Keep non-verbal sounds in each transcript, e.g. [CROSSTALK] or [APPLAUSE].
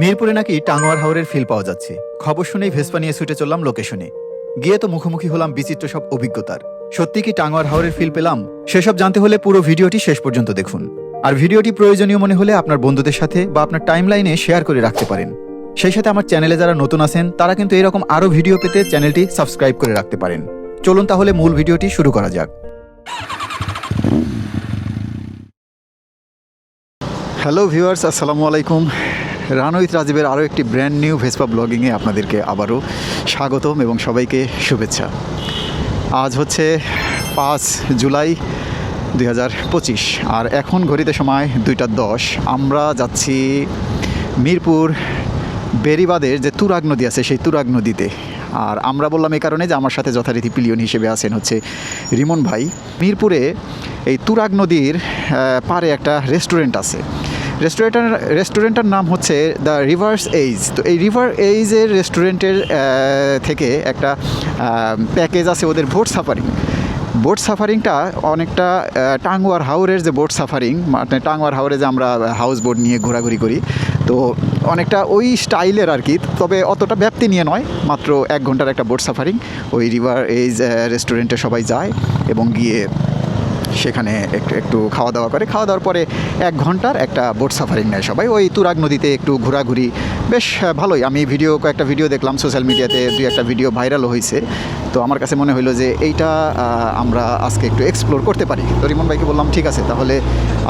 মিরপুরে নাকি টাঙ্গুয়ার হাওরের ফিল পাওয়া যাচ্ছে। খবর শুনেই ভেসপা নিয়ে ছুটে চললাম লোকেশনে গিয়ে তো মুখোমুখি হলাম বিচিত্র সব অভিজ্ঞতার। সত্যি কি টাঙ্গুয়ার হাওরের ফিল পেলাম? সেসব জানতে হলে পুরো ভিডিওটি শেষ পর্যন্ত দেখুন। আর ভিডিওটি প্রয়োজনীয় মনে হলে আপনার বন্ধুদের সাথে বা আপনার টাইমলাইনে শেয়ার করে রাখতে পারেন। সেই সাথে আমার চ্যানেলে যারা নতুন আছেন, তারা কিন্তু এরকম আরও ভিডিও পেতে চ্যানেলটি সাবস্ক্রাইব করে রাখতে পারেন। চলুন তাহলে মূল ভিডিওটি শুরু করা যাক। হ্যালো ভিউয়ার্স আসসালামু আলাইকুম। রানউইথ রাজীবের আরও একটি ব্র্যান্ড নিউ ভেসপা ব্লগিংয়ে আপনাদেরকে আবারও স্বাগতম এবং সবাইকে শুভেচ্ছা। আজ হচ্ছে পাঁচ জুলাই দুই হাজার পঁচিশ আর এখন ঘড়িতে সময় দুইটা দশ। আমরা যাচ্ছি মিরপুর বেরিবাদের যে তুরাগ নদী আছে সেই তুরাগ নদীতে। আর আমরা বললাম এই কারণে যে আমার সাথে যথারীতি পিলিয়ন হিসেবে আছেন হচ্ছে রিমন ভাই। মিরপুরে এই তুরাগ নদীর পাড়ে একটা রেস্টুরেন্ট আছে। রেস্টুরেন্টের রেস্টুরেন্টের নাম হচ্ছে দ্য রিভার্স এইজ। তো এই রিভার এইজের রেস্টুরেন্টের থেকে একটা প্যাকেজ আছে ওদের ভোট সাফারিং। বোট সাফারিংটা অনেকটা টাঙ্গুয়ার হাওরের যে বোট সাফারিং মানে টাঙ্গুয়ার হাওরে যে আমরা হাউস বোট নিয়ে ঘোরাঘুরি করি। তো অনেকটা ওই স্টাইলের আর কি, তবে অতটা ব্যাপ্তি নিয়ে নয়, মাত্র এক ঘণ্টার একটা বোট সাফারিং। ওই রিভার এইজ রেস্টুরেন্টে সবাই যায় এবং গিয়ে সেখানে একটু একটু খাওয়া দাওয়া করে। খাওয়া দাওয়ার পরে এক ঘণ্টার একটা বোট সাফারিং নেয় সবাই। ওই তুরাগ নদীতে একটু ঘোরাঘুরি। বেশ ভালোই। আমি ভিডিও কয়েকটা ভিডিও দেখলাম সোশ্যাল মিডিয়াতে দুই একটা ভিডিও ভাইরালও হয়েছে তো আমার কাছে মনে হলো যে এইটা আমরা আজকে একটু এক্সপ্লোর করতে পারি। তো রিমন ভাইকে বললাম, ঠিক আছে, তাহলে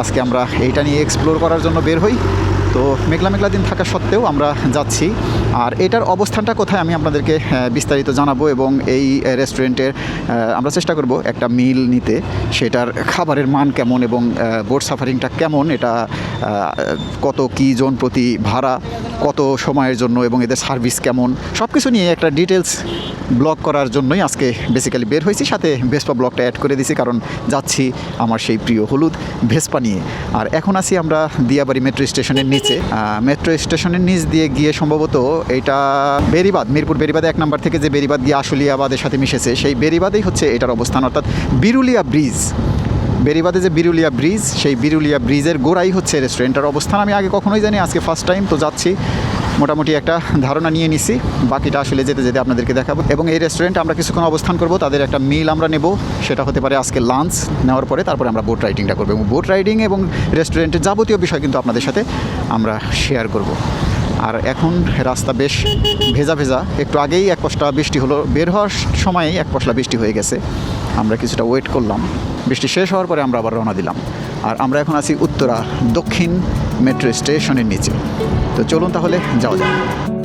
আজকে আমরা এইটা নিয়ে এক্সপ্লোর করার জন্য বের হই। তো মেঘলা মেঘলা দিন থাকা সত্ত্বেও আমরা যাচ্ছি। আর এটার অবস্থানটা কোথায় আমি আপনাদেরকে বিস্তারিত জানাব এবং এই রেস্টুরেন্টের আমরা চেষ্টা করব একটা মিল নিতে। সেটার খাবারের মান কেমন এবং বোট সাফারিংটা কেমন, এটা কত কি জন প্রতি ভাড়া, কত সময়ের জন্য এবং এদের সার্ভিস কেমন সব কিছু নিয়ে একটা ডিটেলস ব্লগ করার জন্যই আজকে বেসিক্যালি বের হয়েছি। সাথে ভেসপা ব্লকটা অ্যাড করে দিছি, কারণ যাচ্ছি আমার সেই প্রিয় হলুদ ভেসপা নিয়ে। আর এখন আছি আমরা দিয়াবাড়ি মেট্রো স্টেশনের নিচে। মেট্রো স্টেশনের নিচ দিয়ে গিয়ে সম্ভবত এটা বেরিবাদ মিরপুর বেরিবাদে এক নাম্বার থেকে যে বেরিবাদ গিয়ে আশুলিয়াবাদের সাথে মিশেছে, সেই বেরিবাদেই হচ্ছে এটার অবস্থান। অর্থাৎ বিরুলিয়া ব্রিজ। বেরিবাদে যে বিরুলিয়া ব্রিজ, সেই বিরুলিয়া ব্রিজের গোড়াই হচ্ছে রেস্টুরেন্টের অবস্থান। আমি আগে কখনোই জানি, আজকে ফার্স্ট টাইম তো যাচ্ছি। মোটামুটি একটা ধারণা নিয়ে নিছি। বাকিটা আসলে যেতে যেতে আপনাদেরকে দেখাবো। এবং এই রেস্টুরেন্টে আমরা কিছুক্ষণ অবস্থান করব, তাদের একটা মিল আমরা নেব। সেটা হতে পারে আজকে লাঞ্চ নেওয়ার পরে, তারপরে আমরা বোট রাইডিংটা করব। এবং বোট রাইডিং এবং রেস্টুরেন্টের যাবতীয় বিষয় কিন্তু আপনাদের সাথে আমরা শেয়ার করব। আর এখন রাস্তা বেশ ভেজা ভেজা। একটু আগেই এক পশলা বৃষ্টি হলো, বের হওয়ার সময়ই এক পশলা বৃষ্টি হয়ে গেছে। আমরা কিছুটা ওয়েট করলাম। বৃষ্টি শেষ হওয়ার পরে আমরা আবার রওনা দিলাম। আর আমরা এখন আছি উত্তরা দক্ষিণ মেট্রো স্টেশনের নিচে। তো চলুন তাহলে যাওয়া যাক।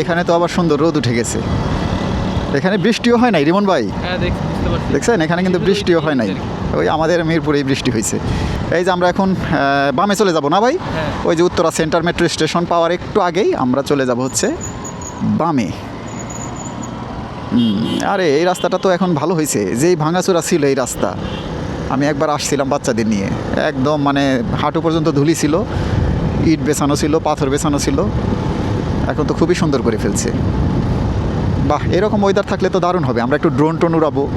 এখানে তো আবার সুন্দর রোদ উঠে গেছে। এখানে বৃষ্টিও হয় নাই রিমন ভাই? হ্যাঁ দেখছেন? এখানে কিন্তু বৃষ্টিও হয় নাই। ওই আমাদের মিরপুরেই বৃষ্টি হয়েছে। এই যে আমরা এখন বামে চলে যাব না ভাই? হ্যাঁ। ওই যে উত্তরা সেন্টার মেট্রো স্টেশন পাওয়ার একটু আগেই আমরা চলে যাব হচ্ছে বামে। আরে এই রাস্তাটা তো এখন ভালো হয়েছে। যেই ভাঙাচোরা ছিল এই রাস্তা। আমি একবার আসছিলাম বাচ্চাদের নিয়ে। একদম মানে হাঁটু পর্যন্ত ধুলি ছিল। ইট বেছানো ছিল পাথর বেছানো ছিল। এখন তো খুবই সুন্দর করে ফেলছে। বাহ এরকম ওয়েদার থাকলে তো দারুণ হবে। আমরা একটু ড্রোন টোন উড়াবো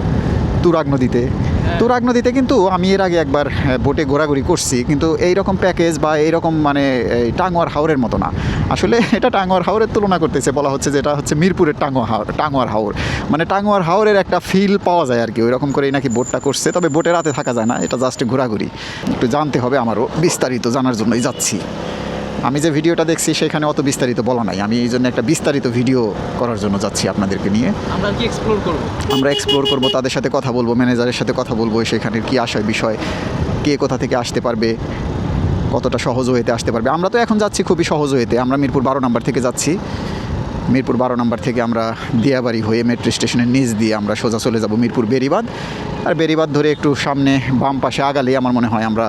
তুরাগ নদীতে। তুরাগ নদীতে কিন্তু আমি এর আগে একবার বোটে ঘোরাঘুরি করছি। কিন্তু এই রকম প্যাকেজ বা এইরকম মানে এই টাঙ্গুয়ার হাওরের মতো না। আসলে [LAUGHS] এটা টাঙ্গুয়ার হাওরের তুলনা করতেছে বলা হচ্ছে যে এটা হচ্ছে মিরপুরের টাঙ্গুয়া হাওর টাঙ্গুয়ার হাওর। মানে টাঙ্গুয়ার হাওরের একটা ফিল পাওয়া যায় আর কি। ওই রকম করেই নাকি বোটটা করছে। তবে বোটে রাতে থাকা যায় না। এটা জাস্ট ঘোরাঘুরি। একটু জানতে হবে আমারও। বিস্তারিত জানার জন্যই যাচ্ছি। আমি যে ভিডিওটা দেখছি সেখানে অত বিস্তারিত বলা নাই। আমি এই জন্য একটা বিস্তারিত ভিডিও করার জন্য যাচ্ছি আপনাদেরকে নিয়ে। আমরা কি এক্সপ্লোর করব? আমরা এক্সপ্লোর করব তাদের সাথে কথা বলব ম্যানেজারের সাথে কথা বলব সেখানের কী আশয় বিষয় কে কোথা থেকে আসতে পারবে কতটা সহজ ওয়েতে আসতে পারবে। আমরা তো এখন যাচ্ছি খুবই সহজ ওয়েতে আমরা মিরপুর বারো নম্বর থেকে যাচ্ছি। মিরপুর বারো নম্বর থেকে আমরা দিয়াবাড়ি হয়ে মেট্রো স্টেশনের নিচ দিয়ে আমরা সোজা চলে যাব মিরপুর বেরিবাদ আর বেরিবাদ ধরে একটু সামনে বাম পাশে আগালেই আমার মনে হয় আমরা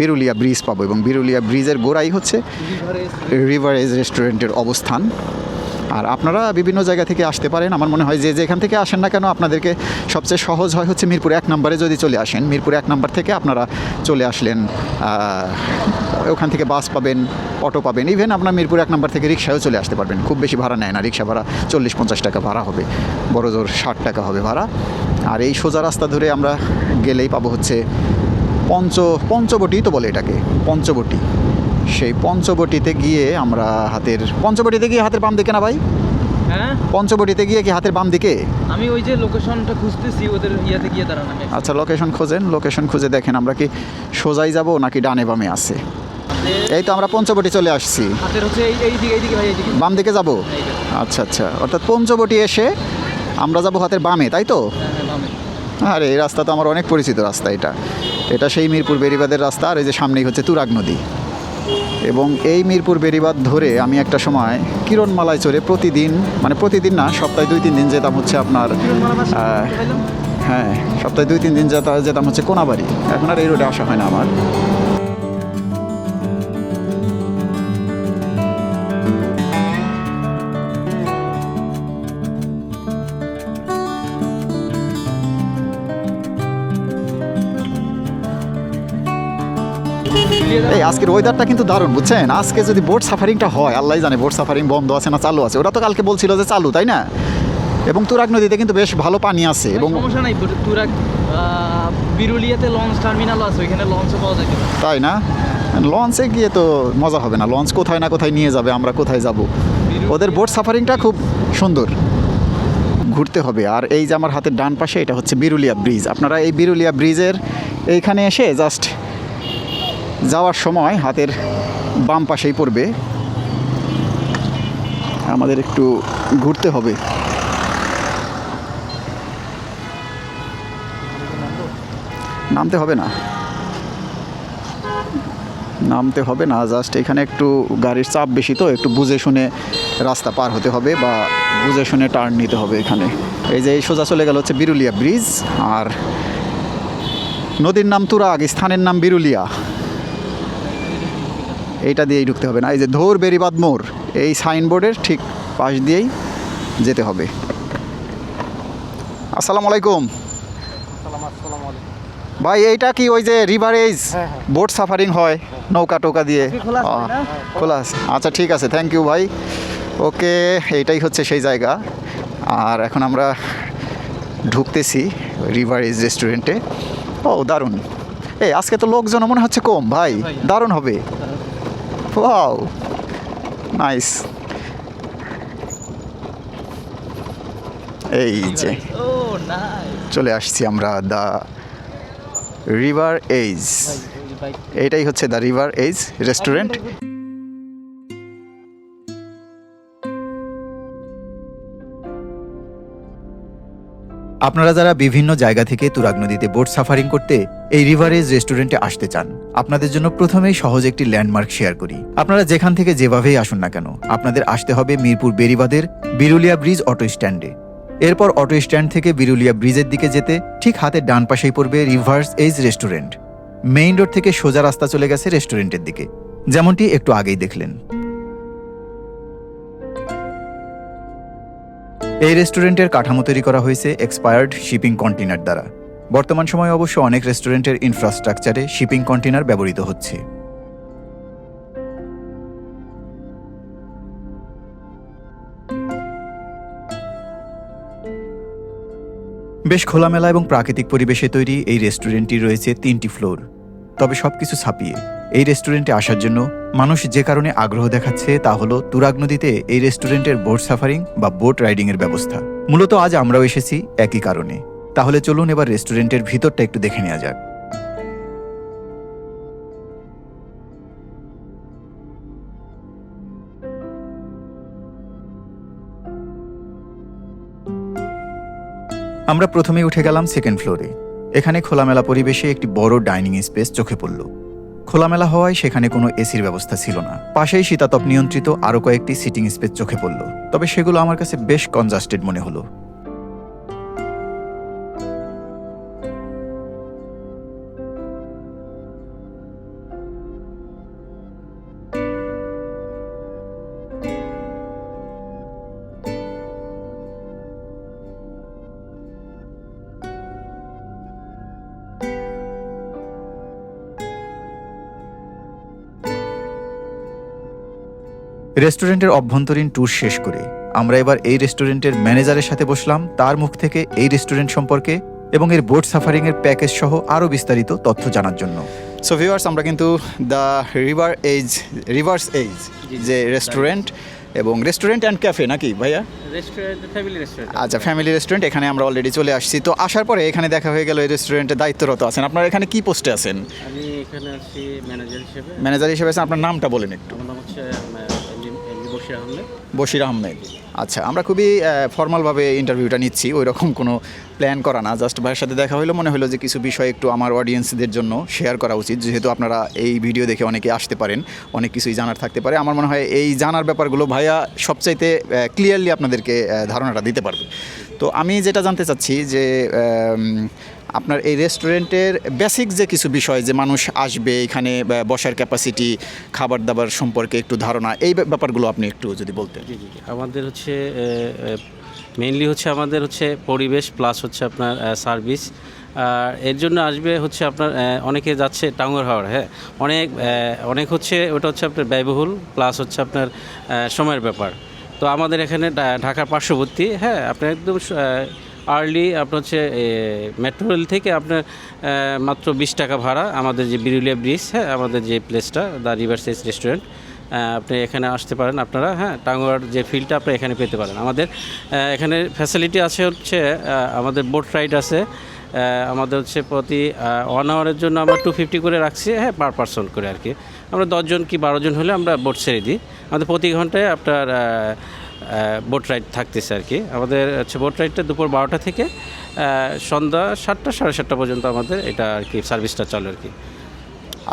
বিরুলিয়া ব্রিজ পাবো এবং বিরুলিয়া ব্রিজের গোড়াই হচ্ছে রিভারেজ রেস্টুরেন্টের অবস্থান। আর আপনারা বিভিন্ন জায়গা থেকে আসতে পারেন। আমার মনে হয় যে যেখান থেকে আসেন না কেন আপনাদেরকে সবচেয়ে সহজ হয় হচ্ছে মিরপুর এক নম্বরে যদি চলে আসেন। মিরপুর এক নম্বর থেকে আপনারা চলে আসলেন ওখান থেকে বাস পাবেন, অটো পাবেন। ইভেন আপনার মিরপুর এক নম্বর থেকে রিক্সায়ও চলে আসতে পারবেন। খুব বেশি ভাড়া নেয় না। রিক্সা ভাড়া চল্লিশ পঞ্চাশ টাকা ভাড়া হবে। বড় জোর ষাট টাকা হবে ভাড়া। আর এই সোজা রাস্তা ধরে আমরা গেলেই পাবো হচ্ছে পঞ্চ পঞ্চবটি তো বলে এটাকে পঞ্চবটি। সেই পঞ্চবটিতে গিয়ে আমরা হাতের পঞ্চবটিতে গিয়ে হাতের বাম দিকে না ভাই? হ্যাঁ? পঞ্চবটিতে গিয়ে কি হাতের বাম দিকে? আমি ওই যে লোকেশনটা খুঁজতেছি ওদের ইয়াতে গিয়ে দাঁড়ান আচ্ছা লোকেশন খোঁজেন লোকেশন খুঁজে দেখেন আমরা কি সোজাই যাব নাকি ডানে বামে আছে? এই তো আমরা পঞ্চবটি চলে আসছি। হাতের হচ্ছে এই এই দিকে ভাই এইদিকে বাম দিকে যাব? আচ্ছা আচ্ছা অর্থাৎ পঞ্চবটি এসে আমরা যাব হাতের বামে তাই তো? হ্যাঁ হ্যাঁ। আরে এই রাস্তা তো আমার অনেক পরিচিত রাস্তা এটা। এটা সেই মিরপুর বেরিবাদের রাস্তা আর এই যে সামনেই হচ্ছে তুরাগ নদী। এবং এই মিরপুর বেরিবাদ ধরে আমি একটা সময় কিরণমালায় চড়ে প্রতিদিন মানে প্রতিদিন না, সপ্তাহে দুই, তিন দিন যেতাম হচ্ছে আপনার হ্যাঁ সপ্তাহে দুই, তিন দিন যেতা, যেতাম হচ্ছে কোনাবাড়ি। এখন আর এই রোডে আসা হয় না আমার। এই আজকের ওয়েদারটা কিন্তু দারুণ বুঝছেন? আজকে যদি বোট সাফারিংটা হয় আল্লাহ জানে বোট সাফারিং বন্ধ আছে না চালু আছে। ওরা তো কালকে বলছিল যে চালু তাই না? এবং তুরাগ নদীতে কিন্তু বেশ ভালো পানি আছে এবং সমস্যা নাই তুরা বিরুলিয়াতে লঞ্চ টার্মিনালও আছে ওইখানে লঞ্চও পাওয়া যায় তাই না? লঞ্চে গিয়ে তো মজা হবে না। লঞ্চ কোথায় না কোথায় নিয়ে যাবে আমরা কোথায় যাব? ওদের বোট সাফারিংটা খুব সুন্দর। ঘুরতে হবে। আর এই যে আমার হাতের ডান পাশে এটা হচ্ছে বিরুলিয়া ব্রিজ আপনারা এই বিরুলিয়া ব্রিজের এইখানে এসে জাস্ট যাওয়ার সময় হাতের বাম পাশেই পড়বে। আমাদের একটু ঘুরতে হবে। নামতে হবে না। নামতে হবে না জাস্ট এখানে একটু গাড়ির চাপ বেশি তো, একটু বুঝে শুনে রাস্তা পার হতে হবে বা বুঝে শুনে টার্ন নিতে হবে এখানে। এই যে সোজা চলে গেল হচ্ছে বিরুলিয়া ব্রিজ আর নদীর নাম তুরাগ, স্থানের নাম বিরুলিয়া। এইটা দিয়েই ঢুকতে হবে না। এই যে ধৌর বেরিবাদ মোড় এই সাইনবোর্ডের ঠিক পাশ দিয়েই যেতে হবে। আসসালামু আলাইকুম। ভাই এইটা কি ওই যে রিভারেজ বোট সাফারিং হয় নৌকা টোকা দিয়ে। খোলা আচ্ছা ঠিক আছে থ্যাংক ইউ ভাই। ওকে এইটাই হচ্ছে সেই জায়গা। আর এখন আমরা ঢুকতেছি রিভারেজ রেস্টুরেন্টে ও দারুণ। এই আজকে তো লোকজন মনে হচ্ছে কম। ভাই ভাই। দারুণ হবে। ওয়াও নাইস এই যে নাই চলে আসছি আমরা দ্য রিভার এইজ। এইটাই হচ্ছে দ্য রিভার এইজ রেস্টুরেন্ট। আপনারা যারা বিভিন্ন জায়গা থেকে তুরাগ নদীতে বোট সাফারিং করতে এই রিভারেজ রেস্টুরেন্টে আসতে চান, আপনাদের জন্য প্রথমেই সহজ একটি ল্যান্ডমার্ক শেয়ার করি। আপনারা যেখান থেকে যেভাবেই আসুন না কেন, আপনাদের আসতে হবে মিরপুর বেরিবাদের বিরুলিয়া ব্রিজ অটো স্ট্যান্ডে। এরপর অটো স্ট্যান্ড থেকে বিরুলিয়া ব্রিজের দিকে যেতে ঠিক হাতের ডান পাশেই পড়বে Rivers Edge restaurant. Main road থেকে সোজা রাস্তা চলে গেছে রেস্টুরেন্টের দিকে। যেমনটি একটু আগেই দেখলেন। এই রেস্টুরেন্টের কাঠামো তৈরি করা হয়েছে এক্সপায়ার্ড শিপিং কন্টেনার দ্বারা। বর্তমান সময়ে অবশ্য অনেক রেস্টুরেন্টের ইনফ্রাস্ট্রাকচারে শিপিং কন্টেনার ব্যবহৃত হচ্ছে। বেশ খোলামেলা এবং প্রাকৃতিক পরিবেশে তৈরি এই রেস্টুরেন্টটি রয়েছে তিনটি ফ্লোর, তবে সবকিছু ছাপিয়ে। এই রেস্টুরেন্টে আসার জন্য মানুষ যে কারণে আগ্রহ দেখাচ্ছে তা হলো তুরাগ নদীতে এই রেস্টুরেন্টের বোট সাফারিং বা বোট রাইডিংয়ের ব্যবস্থা। মূলত আজ আমরাও এসেছি একই কারণে। তাহলে চলুন এবার রেস্টুরেন্টের ভিতরটা একটু দেখে নেওয়া যাক। আমরা প্রথমে উঠে গেলাম সেকেন্ড ফ্লোরে এখানে খোলামেলা পরিবেশে একটি বড় ডাইনিং স্পেস চোখে পড়ল। খোলামেলা হওয়ায় সেখানে কোনো এসির ব্যবস্থা ছিল না। পাশেই শীতাতপ নিয়ন্ত্রিত আরও কয়েকটি সিটিং স্পেস চোখে পড়ল। তবে সেগুলো আমার কাছে বেশ কনজাস্টেড মনে হলো। রেস্টুরেন্টের অভ্যন্তরীণ ট্যুর শেষ করে। আমরা এবার এই রেস্টুরেন্টের ম্যানেজারের সাথে বসলাম তার মুখ থেকে এই রেস্টুরেন্ট সম্পর্কে এবং এর বোট সাফারিং এর প্যাকেজ সহ আরও বিস্তারিত তথ্য জানার জন্য। সো ভিউয়ার্স আমরা কিন্তু the River Edge Rivers Edge যে রেস্টুরেন্ট এবং রেস্টুরেন্ট অ্যান্ড ক্যাফে নাকি ভাইয়া? আচ্ছা ফ্যামিলি রেস্টুরেন্ট এখানে আমরা অলরেডি চলে আসছি। তো আসার পরে এখানে দেখা হয়ে গেল এই রেস্টুরেন্টে দায়িত্বরত আছেন। আপনার এখানে কি পোস্টে আছেন? আমি এখানে আছি ম্যানেজার হিসেবে। ম্যানেজার হিসেবে আছেন আপনার নামটা বলেন একটু। আমার নাম হচ্ছে বশির আহমেদ। আচ্ছা আমরা খুবই ফর্মালভাবে ইন্টারভিউটা নিচ্ছি ওই রকম কোনো প্ল্যান করা না। জাস্ট ভাইয়ের সাথে দেখা হলো মনে হলো যে কিছু বিষয় একটু আমার অডিয়েন্সদের জন্য শেয়ার করা উচিত। যেহেতু আপনারা এই ভিডিও দেখে অনেকে আসতে পারেন, অনেক কিছুই জানার থাকতে পারে। আমার মনে হয় এই জানার ব্যাপারগুলো ভাইয়া সবচাইতে ক্লিয়ারলি আপনাদেরকে ধারণাটা দিতে পারবে। তো আমি যেটা জানতে চাচ্ছি যে আপনার এই রেস্টুরেন্টের বেসিক যে কিছু বিষয়, যে মানুষ আসবে এখানে বসার ক্যাপাসিটি খাবার দাবার সম্পর্কে একটু ধারণা, এই ব্যাপারগুলো আপনি একটু যদি বলতেন। আমাদের হচ্ছে মেইনলি হচ্ছে আমাদের হচ্ছে পরিবেশ প্লাস হচ্ছে আপনার সার্ভিস আর এর জন্য আসবে হচ্ছে আপনার অনেকে যাচ্ছে টাঙ্গর হাওড় হ্যাঁ? অনেক অনেক হচ্ছে, ওটা হচ্ছে আপনার ব্যয়বহুল প্লাস হচ্ছে আপনার সময়ের ব্যাপার। তো আমাদের এখানে ঢাকার পার্শ্ববর্তী হ্যাঁ? আপনার একদম আর্লি আপনার হচ্ছে মেট্রো রেল থেকে আপনার মাত্র বিশ টাকা ভাড়া আমাদের যে বিরুলিয়া ব্রিজ হ্যাঁ আমাদের যে প্লেসটা দ্য রিভার সাইজ রেস্টুরেন্ট আপনি এখানে আসতে পারেন আপনারা হ্যাঁ টাঙ্গুয়ার যে ফিল্ডটা আপনি এখানে পেতে পারেন। আমাদের এখানে ফ্যাসিলিটি আছে হচ্ছে আমাদের বোট রাইড আছে আমাদের হচ্ছে প্রতি ওয়ান আওয়ারের জন্য আমরা টু ফিফটি করে রাখছি হ্যাঁ পার পার্সন করে আর কি। আমরা দশজন কি বারোজন হলে আমরা বোট ছেড়ে দিই। আমাদের প্রতি ঘন্টায় আপনার বোট রাইড থাকতেছে আর কি। আমাদের হচ্ছে বোট রাইডটা দুপুর বারোটা থেকে সন্ধ্যা সাতটা সাড়ে সাতটা পর্যন্ত আমাদের এটা আর কি সার্ভিসটা চলে আর কি।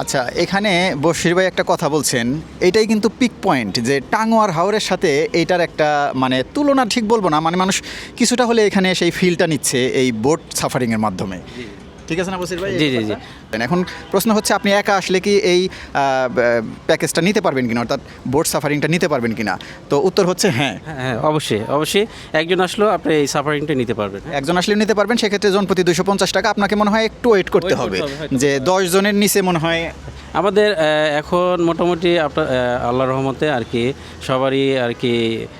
আচ্ছা এখানে বশির ভাই একটা কথা বলছেন এটাই কিন্তু পিক পয়েন্ট যে টাঙ্গুয়ার হাওরের সাথে এইটার একটা মানে তুলনা ঠিক বলব না মানে মানুষ কিছুটা হলে এখানে সেই ফিলটা নিচ্ছে এই বোট সাফারিংয়ের মাধ্যমে। ঠিক আছে না বসির ভাই জি, জি, জি। এখন প্রশ্ন হচ্ছে আপনি একা আসলে কি এই প্যাকেজটা নিতে পারবেন কিনা? অর্থাৎ বোট সাফারিংটা নিতে পারবেন কিনা? তো উত্তর হচ্ছে হ্যাঁ। হ্যাঁ হ্যাঁ অবশ্যই অবশ্যই। একজন আসলেও আপনি এই সাফারিংটা নিতে পারবেন হ্যাঁ। একজন আসলে নিতে পারবেন সেক্ষেত্রে জন প্রতি দুশো পঞ্চাশ টাকা। আপনাকে মনে হয় একটু ওয়েট করতে হবে যে দশ জনের নিচে মনে হয় আমাদের এখন মোটামুটি আপনার আল্লাহ রহমতে আর কি সবারই আর কি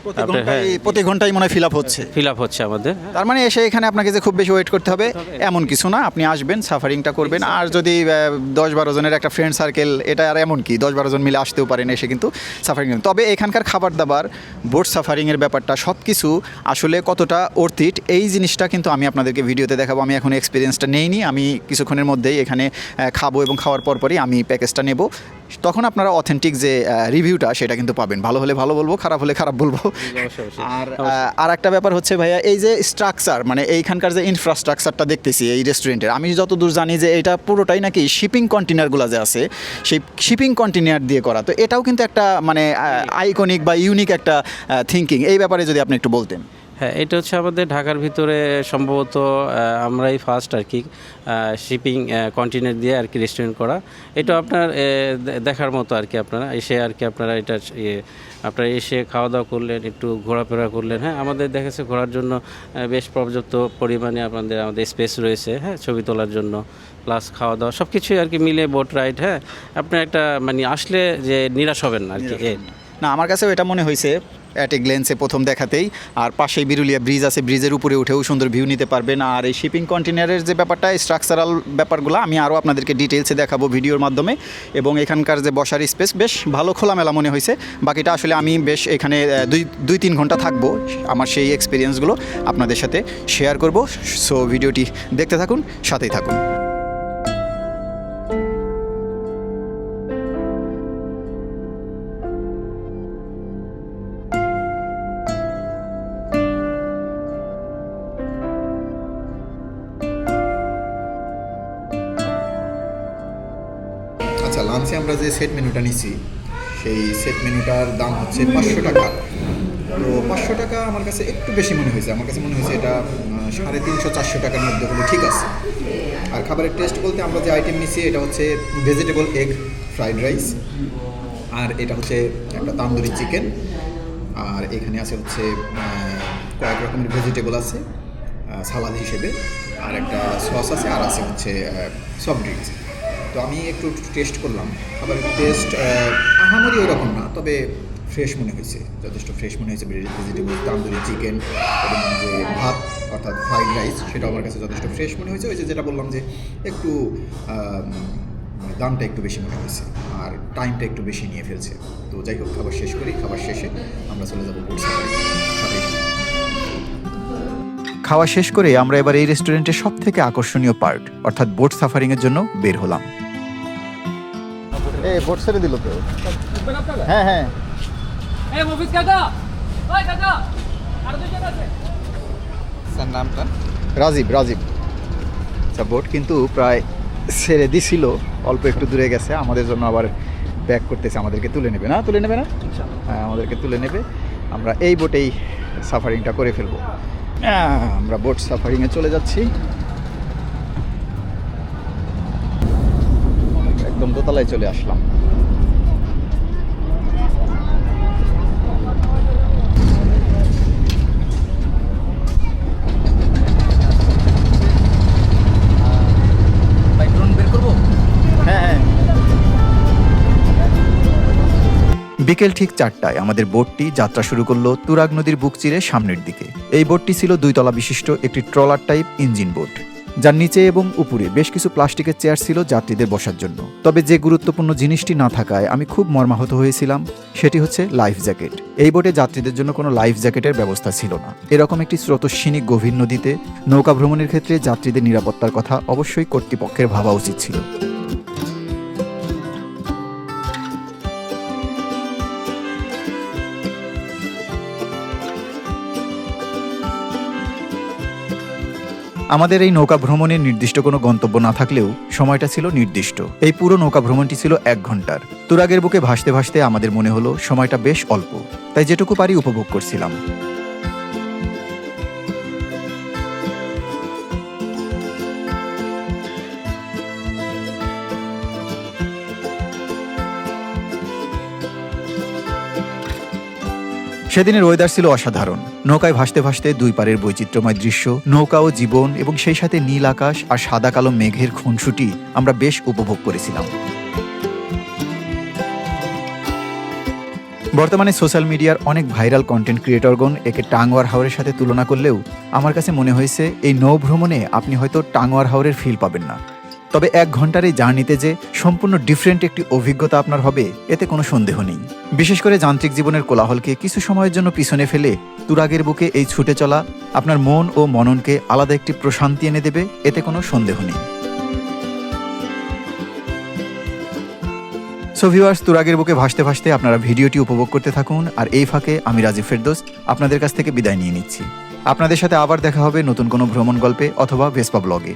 প্রতি হ্যাঁ প্রতি ঘন্টায় মনে হয় ফিল আপ হচ্ছে। ফিল আপ হচ্ছে আমাদের তার মানে এসে এখানে আপনাকে যে খুব বেশি ওয়েট করতে হবে এমন কিছু না। আপনি আসবেন সাফারিংটা করবেন। আর যদি দশ বারো জনের একটা ফ্রেন্ড সার্কেল এটা আর এমন কি? দশ বারো জন মিলে আসতেও পারেন এসে কিন্তু সাফারিং তবে এখানকার খাবার দাবার বোট সাফারিংয়ের ব্যাপারটা সব কিছু আসলে কতটা অর্থিট এই জিনিসটা কিন্তু আমি আপনাদেরকে ভিডিওতে দেখাবো। আমি এখন এক্সপিরিয়েন্সটা নেইনি। আমি কিছুক্ষণের মধ্যেই এখানে খাব এবং খাওয়ার পরপরই আমি প্যাকেজটা নেব। তখন আপনারা অথেন্টিক যে রিভিউটা সেটা কিন্তু পাবেন। ভালো হলে ভালো বলব খারাপ হলে খারাপ বলব। আর আর একটা ব্যাপার হচ্ছে ভাইয়া এই যে স্ট্রাকচার মানে এইখানকার যে ইনফ্রাস্ট্রাকচারটা দেখতেছি এই রেস্টুরেন্টের আমি যতদূর জানি যে এটা পুরোটাই নাকি শিপিং কন্টেনারগুলো যে আছে সেই শিপিং কন্টেনার দিয়ে করা। তো এটাও কিন্তু একটা মানে আইকনিক বা ইউনিক একটা থিঙ্কিং এই ব্যাপারে যদি আপনি একটু বলতেন। হ্যাঁ এটা হচ্ছে আমাদের ঢাকার ভিতরে সম্ভবত আমরাই ফার্স্ট আর কি শিপিং কন্টিনেন্ট দিয়ে আর কি রেস্টুরেন্ট করা। এটা আপনার দেখার মতো আর কি আপনারা এসে আর কি আপনারা এটা ইয়ে, আপনারা এসে খাওয়া দাওয়া করলেন একটু ঘোরাফেরা করলেন। হ্যাঁ আমাদের দেখেছে ঘোরার জন্য বেশ পর্যাপ্ত পরিমাণে আপনাদের আমাদের স্পেস রয়েছে হ্যাঁ ছবি তোলার জন্য প্লাস খাওয়া দাওয়া সব কিছুই আর কি মিলে বোট রাইড হ্যাঁ। আপনার একটা মানে আসলে যে নিরাশ হবেন না আর কি না আমার কাছেও এটা মনে হয়েছে। অ্যাট এ গ্লেন্সে প্রথম দেখাতেই। আর পাশেই বিরুলিয়া ব্রিজ আছে, ব্রিজের উপরে উঠেও সুন্দর ভিউ নিতে পারবেন। আর এই শিপিং কন্টেনারের যে ব্যাপারটা স্ট্রাকচারাল ব্যাপারগুলো, আমি আরও আপনাদেরকে ডিটেলসে দেখাবো ভিডিওর মাধ্যমে। এবং এখানকার যে বসার স্পেস বেশ ভালো খোলামেলা মনে হয়েছে। বাকিটা আসলে আমি বেশ এখানে দুই দুই তিন ঘণ্টা থাকব আমার সেই এক্সপিরিয়েন্সগুলো আপনাদের সাথে শেয়ার করব। সো ভিডিওটি দেখতে থাকুন, সাথেই থাকুন। সেট মেনুটা নিছি, সেই সেট মেনুটার দাম হচ্ছে পাঁচশো টাকা। তো পাঁচশো টাকা আমার কাছে একটু বেশি মনে হয়েছে। আমার কাছে মনে হয়েছে এটা সাড়ে তিনশো, চারশো টাকার মধ্যে হলে ঠিক আছে। আর খাবারের টেস্ট বলতে আমরা যে আইটেম নিছি, এটা হচ্ছে ভেজিটেবল এগ ফ্রাইড রাইস আর এটা হচ্ছে একটা তান্দুরি চিকেন আর এখানে আছে হচ্ছে কয়েক রকমের ভেজিটেবল আছে সালাদ হিসেবে, আর একটা সস আছে, আর আছে হচ্ছে সফট ড্রিঙ্কস তো আমি একটু টেস্ট করলাম। আবার টেস্ট আহামরি ওরকম না, তবে ফ্রেশ মনে হয়েছে। যথেষ্ট ফ্রেশ মনে হয়েছে ভেজিটেবল তান্দুরি চিকেন এবং যে ভাত, অর্থাৎ ফ্রাইড রাইস সেটা আমার কাছে যথেষ্ট ফ্রেশ মনে হয়েছে। ওই যে যেটা বললাম যে একটু মানে দামটা একটু বেশি মনে হয়েছে আর টাইমটা একটু বেশি নিয়ে ফেলছে। তো যাই হোক, খাবার শেষ করি। খাবার শেষে আমরা চলে যাব খাওয়া শেষ করে আমরা এবার এই রেস্টুরেন্টের সব থেকে আকর্ষণীয় পার্ট অর্থাৎ বোট সাফারিংয়ের জন্য বের হলাম। এই বোট ছেড়ে দিল তো। হ্যাঁ হ্যাঁ। এই মফিজ কাকা ওই কাকা আর দুজন আছে। স্যার নামটা? রাজীব রাজীব। আচ্ছা বোট কিন্তু প্রায় ছেড়ে দিছিল অল্প একটু দূরে গেছে আমাদের জন্য আবার ব্যাক করতেছে আমাদেরকে তুলে নেবে না? তুলে নেবে না? হ্যাঁ আমাদেরকে তুলে নেবে। আমরা এই বোটেই সাফারিংটা করে ফেলব। আহ, আমরা বোট সাফারিংয়ে চলে যাচ্ছি একদম দোতলায় চলে আসলাম। হ্যাঁ হ্যাঁ। বিকেল ঠিক চারটায় আমাদের বোটটি যাত্রা শুরু করল তুরাগ নদীর বুক চিরে সামনের দিকে। এই বোটটি ছিল দুই তলা বিশিষ্ট একটি ট্রলার টাইপ ইঞ্জিন বোট। যার নিচে এবং উপরে বেশ কিছু প্লাস্টিকের চেয়ার ছিল যাত্রীদের বসার জন্য। তবে যে গুরুত্বপূর্ণ জিনিসটি না থাকায় আমি খুব মর্মাহত হয়েছিলাম, সেটি হচ্ছে লাইফ জ্যাকেট। এই বোটে যাত্রীদের জন্য কোনো লাইফ জ্যাকেটের ব্যবস্থা ছিল না। এরকম একটি স্রোতস্বিনী গভীর নদীতে নৌকা ভ্রমণের ক্ষেত্রে যাত্রীদের নিরাপত্তার কথা অবশ্যই কর্তৃপক্ষের ভাবা উচিত ছিল। আমাদের এই নৌকা ভ্রমণের নির্দিষ্ট কোনো গন্তব্য না থাকলেও সময়টা ছিল নির্দিষ্ট। এই পুরো নৌকা ভ্রমণটি ছিল এক ঘণ্টার তুরাগের বুকে ভাসতে ভাসতে আমাদের মনে হলো সময়টা বেশ অল্প। তাই যেটুকু পারি উপভোগ করছিলাম। সেদিনের ওয়েদার ছিল অসাধারণ। নৌকায় ভাসতে ভাসতে দুই পারের বৈচিত্র্যময় দৃশ্য, নৌকা ও জীবন এবং সেই সাথে নীল আকাশ আর সাদা কালো মেঘের খুনসুটি আমরা বেশ উপভোগ করেছিলাম। বর্তমানে সোশ্যাল মিডিয়ার অনেক ভাইরাল কন্টেন্ট ক্রিয়েটরগণ একে টাঙ্গওয়ার হাওরের সাথে তুলনা করলেও আমার কাছে মনে হয়েছে, এই নৌ ভ্রমণে আপনি হয়তো টাঙ্গওয়ার হাওরের ফিল পাবেন না। তবে এক ঘণ্টার এই জার্নিতে যে সম্পূর্ণ ডিফারেন্ট একটি অভিজ্ঞতা আপনার হবে, এতে কোনো সন্দেহ নেই। বিশেষ করে যান্ত্রিক জীবনের কোলাহলকে কিছু সময়ের জন্য পিছনে ফেলে তুরাগের বুকে এই ছুটে চলা আপনার মন ও মননকে আলাদা একটি প্রশান্তি এনে দেবে, এতে কোনো সন্দেহ নেই। সো ভিউয়ার্স তুরাগের বুকে ভাসতে ভাসতে আপনারা ভিডিওটি উপভোগ করতে থাকুন, আর এই ফাঁকে আমি রাজীব ফেরদোস আপনাদের কাছ থেকে বিদায় নিয়ে নিচ্ছি। আপনাদের সাথে আবার দেখা হবে নতুন কোনো ভ্রমণ গল্পে অথবা ভেসপা ব্লগে।